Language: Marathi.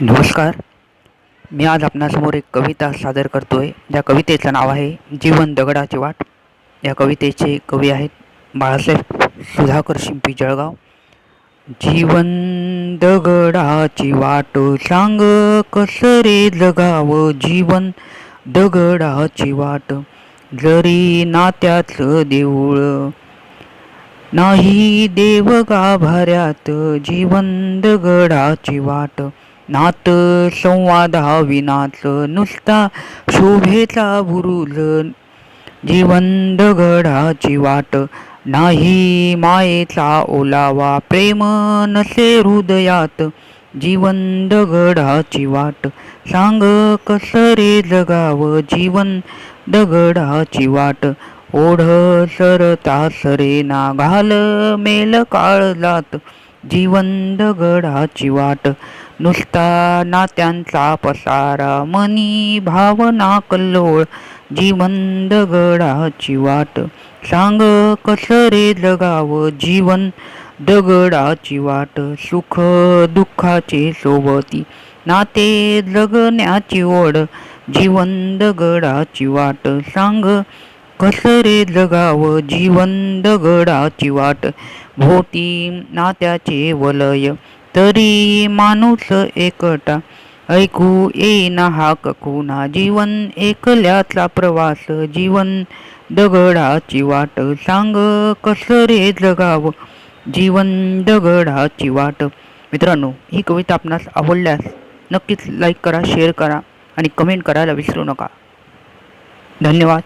नमस्कार. मी आज आपणासमोर एक कविता सादर करतो आहे ज्या कवितेचं नाव आहे जीवन दगडाची वाट. या कवितेचे कवी आहेत बाळासाहेब सुधाकर शिंपी जळगाव. जीवन दगडाची वाट सांग कसं रे जगावं जीवन दगडाची वाट? जरी नात्याचं देऊळ नाही देव गाभाऱ्यात जीवन दगडाची वाट. नात संवाद हा विनाच नुसता शोभेचा बुरुल जीवन दगडाची वाट नाही मायेचा ओलावा प्रेम नसे हृदयात. जीवन दगडाची वाट सांग कस रे जगावं. जीवन दगडाची वाट ओढ सरता सरेना घाल मेल काळजात जीवन दगडाची वाट नुसता नात्यांचा पसारा मनी भावना कल्लोळ जीवन दगडाची वाट. सांग कस रे जगावं जीवन दगडाची वाट सुख दुःखाचे सोबती. नाते जगण्याची ओढ जीवन दगडाची वाट. सांग कस रे जगावं जीवन दगडाची वाट. भोवती नात्याचे वलय तरी माणूस एकटा. ऐकू येईना हाक कुणा जीवन एकल्याचा प्रवास. जीवन दगडाची वाट. सांग कसं रे जगावं? जीवन दगडाची वाट. मित्रांनो ही कविता आपणास आवडल्यास नक्कीच लाईक करा शेअर करा आणि कमेंट करायला विसरू नका. धन्यवाद.